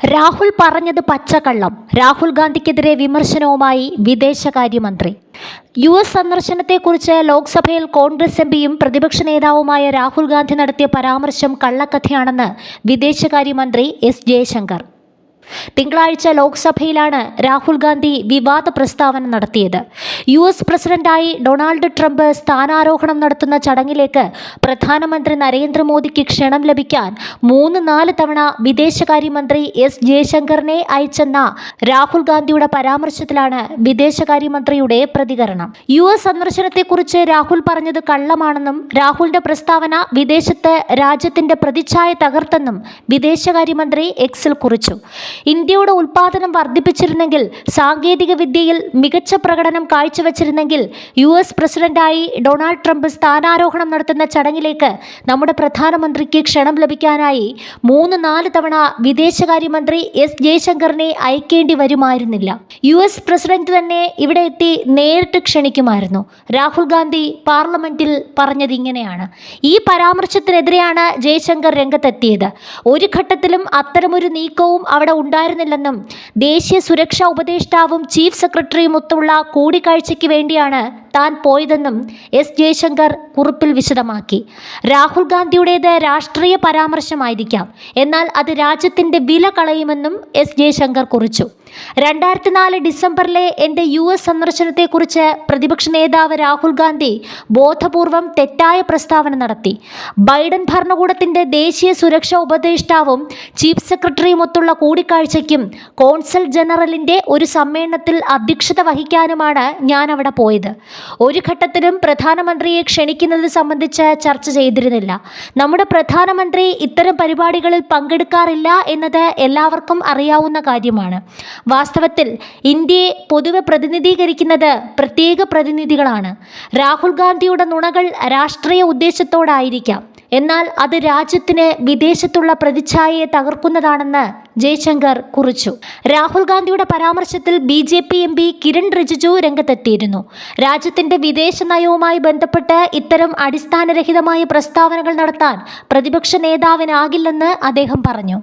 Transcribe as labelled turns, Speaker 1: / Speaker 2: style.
Speaker 1: രാഹുൽ പറഞ്ഞത് പച്ചക്കള്ളം. രാഹുൽ ഗാന്ധിക്കെതിരെ വിമർശനവുമായി വിദേശകാര്യമന്ത്രി. യു എസ് സന്ദർശനത്തെക്കുറിച്ച് ലോക്സഭയിൽ കോൺഗ്രസ് എം പിയും പ്രതിപക്ഷ നേതാവുമായ രാഹുൽ ഗാന്ധി നടത്തിയ പരാമർശം കള്ളക്കഥയാണെന്ന് വിദേശകാര്യമന്ത്രി എസ് ജയശങ്കർ. തിങ്കളാഴ്ച ലോക്സഭയിലാണ് രാഹുൽ ഗാന്ധി വിവാദ പ്രസ്താവന നടത്തിയത്. യു എസ് പ്രസിഡന്റായി ഡൊണാൾഡ് ട്രംപ് സ്ഥാനാരോഹണം നടത്തുന്ന ചടങ്ങിലേക്ക് പ്രധാനമന്ത്രി നരേന്ദ്രമോദിക്ക് ക്ഷണം ലഭിക്കാൻ മൂന്ന് നാല് തവണ വിദേശകാര്യമന്ത്രി എസ് ജയശങ്കറിനെ അയച്ചെന്ന രാഹുൽ ഗാന്ധിയുടെ പരാമർശത്തിലാണ് വിദേശകാര്യമന്ത്രിയുടെ പ്രതികരണം. യു എസ് സന്ദർശനത്തെക്കുറിച്ച് രാഹുൽ പറഞ്ഞത് കള്ളമാണെന്നും രാഹുലിന്റെ പ്രസ്താവന വിദേശത്ത് രാജ്യത്തിന്റെ പ്രതിച്ഛായ തകർത്തെന്നും വിദേശകാര്യമന്ത്രി എക്സിൽ കുറിച്ചു. ഇന്ത്യയുടെ ഉൽപാദനം വർദ്ധിപ്പിച്ചിരുന്നെങ്കിൽ സാങ്കേതിക വിദ്യയിൽ മികച്ച പ്രകടനം കാഴ്ചവെച്ചിരുന്നെങ്കിൽ യു എസ് പ്രസിഡന്റായി ഡൊണാൾഡ് ട്രംപ് സ്ഥാനാരോഹണം നടത്തുന്ന ചടങ്ങിലേക്ക് നമ്മുടെ പ്രധാനമന്ത്രിക്ക് ക്ഷണം ലഭിക്കാനായി മൂന്ന് നാല് തവണ വിദേശകാര്യമന്ത്രി എസ് ജയശങ്കറിനെ അയക്കേണ്ടി വരുമായിരുന്നില്ല. യു എസ് പ്രസിഡന്റ് തന്നെ ഇവിടെ എത്തി നേരിട്ട് ക്ഷണിക്കുമായിരുന്നു. രാഹുൽ ഗാന്ധി പാർലമെന്റിൽ പറഞ്ഞത് ഇങ്ങനെയാണ്. ഈ പരാമർശത്തിനെതിരെയാണ് ജയശങ്കർ രംഗത്തെത്തിയത്. ഒരു ഘട്ടത്തിലും അത്തരമൊരു നീക്കവും അവിടെ ഉണ്ടായിരുന്നില്ലെന്നും ദേശീയ സുരക്ഷാ ഉപദേഷ്ടാവും ചീഫ് സെക്രട്ടറിയും ഒത്തുള്ള കൂടിക്കാഴ്ചയ്ക്ക് വേണ്ടിയാണ് താൻ പോയതെന്നും എസ് ജയശങ്കർ കുറിപ്പിൽ വിശദമാക്കി. രാഹുൽ ഗാന്ധിയുടേത് രാഷ്ട്രീയ പരാമർശമായിരിക്കാം. എന്നാൽ അത് രാജ്യത്തിന്റെ വില കളയുമെന്നും എസ് ജയശങ്കർ കുറിച്ചു. രണ്ടായിരത്തി നാല് ഡിസംബറിലെ എന്റെ യു എസ് സന്ദർശനത്തെക്കുറിച്ച് പ്രതിപക്ഷ നേതാവ് രാഹുൽ ഗാന്ധി ബോധപൂർവം തെറ്റായ പ്രസ്താവന നടത്തി. ബൈഡൻ ഭരണകൂടത്തിന്റെ ദേശീയ സുരക്ഷാ ഉപദേഷ്ടാവും ചീഫ് സെക്രട്ടറിയുമൊത്തുള്ള കൂടിക്കാഴ്ചയ്ക്കും കോൺസൽ ജനറലിന്റെ ഒരു സമ്മേളനത്തിൽ അധ്യക്ഷത വഹിക്കാനുമാണ് ഞാൻ അവിടെ പോയത്. ഒരു ഘട്ടത്തിലും പ്രധാനമന്ത്രിയെ ക്ഷണിക്കുന്നത് സംബന്ധിച്ച് ചർച്ച ചെയ്തിരുന്നില്ല. നമ്മുടെ പ്രധാനമന്ത്രി ഇത്തരം പരിപാടികളിൽ പങ്കെടുക്കാറില്ല എന്നത് എല്ലാവർക്കും അറിയാവുന്ന കാര്യമാണ്. വാസ്തവത്തിൽ ഇന്ത്യയെ പൊതുവെ പ്രതിനിധീകരിക്കുന്നത് പ്രത്യേക പ്രതിനിധികളാണ്. രാഹുൽ ഗാന്ധിയുടെ നുണകൾ രാഷ്ട്രീയ ഉദ്ദേശത്തോടായിരിക്കാം. എന്നാൽ അത് രാജ്യത്തിന് വിദേശത്തുള്ള പ്രതിച്ഛായയെ തകർക്കുന്നതാണെന്ന് ജയശങ്കർ കുറിച്ചു. രാഹുൽ ഗാന്ധിയുടെ പരാമർശത്തിൽ B J P M P Kiren Rijiju രംഗത്തെത്തിയിരുന്നു. രാജ്യത്തിന്റെ വിദേശ നയവുമായി ബന്ധപ്പെട്ട് ഇത്തരം അടിസ്ഥാനരഹിതമായ പ്രസ്താവനകൾ നടത്താൻ പ്രതിപക്ഷ നേതാവിനാകില്ലെന്ന് അദ്ദേഹം പറഞ്ഞു.